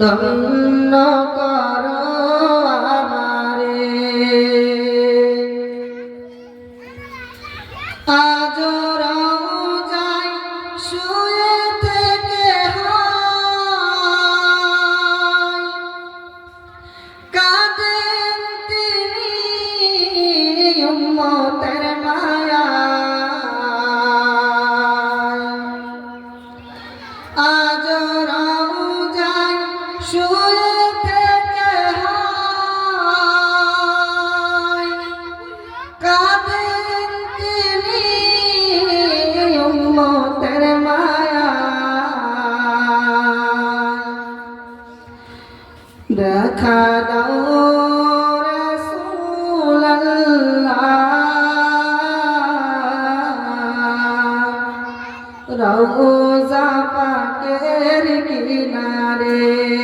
ধন্য কর আমারে। যাই শুয়ে থেকে তিনি আজ যাই শুয়ে থেকে কাঁদেন তিনি উম্মতের মায়া? দেখা দাও রাসূলুল্লাহ রওজা পাকের কিনারে